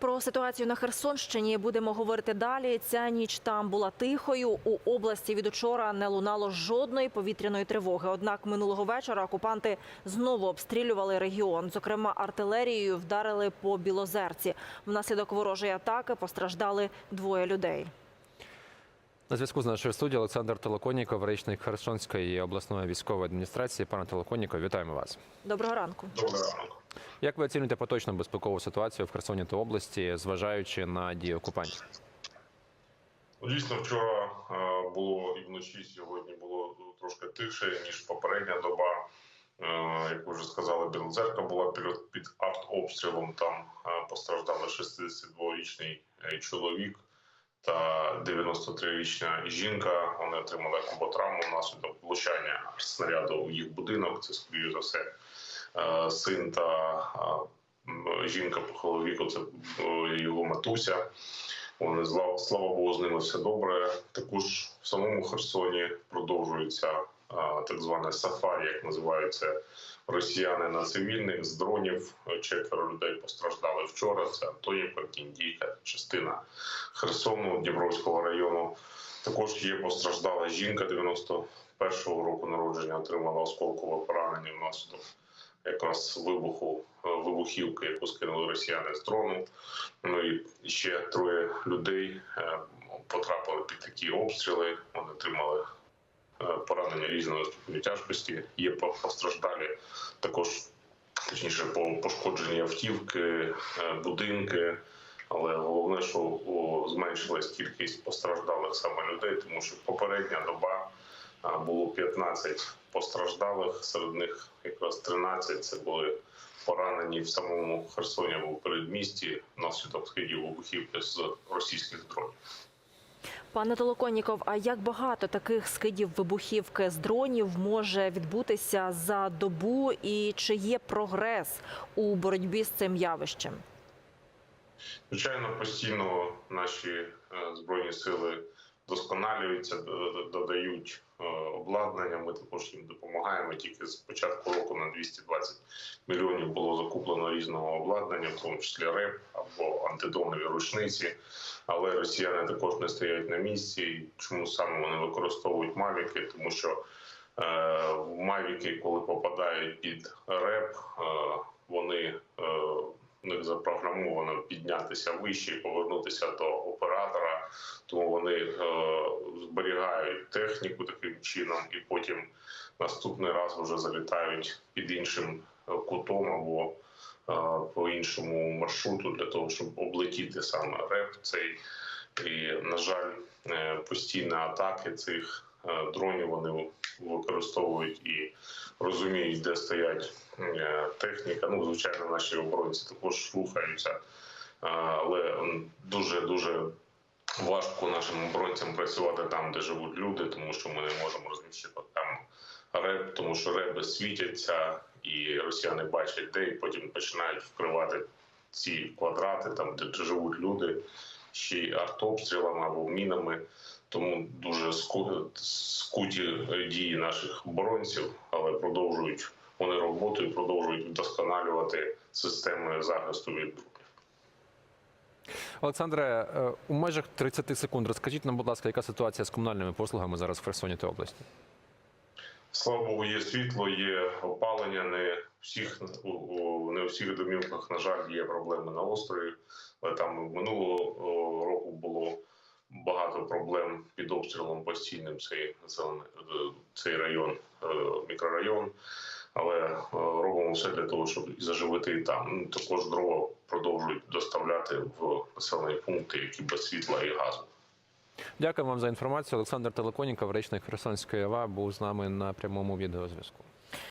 Про ситуацію на Херсонщині будемо говорити далі. Ця ніч там була тихою. У області від учора не лунало жодної повітряної тривоги. Однак минулого вечора окупанти знову обстрілювали регіон. Зокрема, артилерією вдарили по Білозерці. Внаслідок ворожої атаки постраждали двоє людей. На зв'язку з нашою студією Олександр Толоконніков, речник Херсонської обласної військової адміністрації. Пане Толоконніков, вітаємо вас. Доброго ранку. Доброго ранку. Як ви оцінюєте поточну безпекову ситуацію в Херсоні та області, зважаючи на дії окупантів? Ну, Дійсно, вчора е, було і вночі сьогодні було трошки тихше, ніж попередня доба. Е, Як ви вже сказали, Білозерка була під, артобстрілом. Там е, постраждали 62-річний е, чоловік та 93-річна жінка. Вони отримали куботравму внаслідок влучання снаряду у їх будинок. Це скоріше за все син та е, жінка похилого віку. Це е, його матуся. Вони слава Богу, з ними все добре. Також в самому Херсоні продовжується так зване сафарі, як називаються росіяни на цивільних з дронів. Четверо людей постраждали вчора. Це Антонівка, Кіндійка, частина Херсону, Дніпровського району. Також є постраждала жінка 91-го року народження, отримала осколкове поранення внаслідок якраз вибуху е, вибухівки, яку скинули росіяни з дрону. Ну і ще троє людей е, потрапили під такі обстріли. Вони отримали е, поранення різної ступені тяжкості. Є постраждалі також, точніше, по пошкоджені автівки, будинки. Але головне, що зменшилась кількість постраждалих саме людей, тому що попередня доба було 15 постраждалих, серед них якраз 13 це були поранені в самому Херсоні або в передмісті внаслідок скидів вибухівки з російських дронів. Пане Толоконніков, а як багато таких скидів вибухівки з дронів може відбутися за добу, і чи є прогрес у боротьбі з цим явищем? Звичайно, постійно наші е, збройні сили вдосконалюються, додають е, обладнання. Ми також їм допомагаємо. Тільки з початку року на 220 мільйонів було закуплено різного обладнання, в тому числі РЕП або антидронові рушниці. Але росіяни також не стоять на місці. Чому саме вони використовують мавіки? Тому що е, мавіки, коли попадають під РЕП, е, вони в них запрограмовано піднятися вище і повернутися до оператора, тому вони е, зберігають техніку таким чином, і потім наступний раз вже залітають під іншим е, кутом або е, по іншому маршруту для того, щоб облетіти саме реп цей. І, на жаль, е, постійні атаки цих дронів вони використовують і розуміють, де стоять е, техніка. Ну, звичайно, наші оборонці також рухаються, е, але дуже дуже важко нашим оборонцям працювати там, де живуть люди, тому що ми не можемо розміщити там реб, тому що реби світяться, і росіяни бачать де, і потім починають вкривати ці квадрати, там де живуть люди, ще й артобстрілами або мінами. Тому дуже скуті дії наших оборонців, але продовжують вони роботу і продовжують вдосконалювати системи захисту від дронів. Олександре, е, у межах 30 секунд розкажіть нам, будь ласка, яка ситуація з комунальними послугами зараз в Херсоні та області? Слава Богу, є світло, є опалення. Не всіх не у всіх домівках, на жаль, є проблеми на острові. Але там минулого о, року було багато проблем під обстрілом постійним. Цей е, цей район, е, мікрорайон. Але е, робимо все для того, щоб заживити і там. Ну, також дрова продовжують доставляти в населені пункти, які без світла і газу. Дякую вам за інформацію. Олександр Телеконіков, речник Херсонської ОВА, був з нами на прямому відеозв'язку.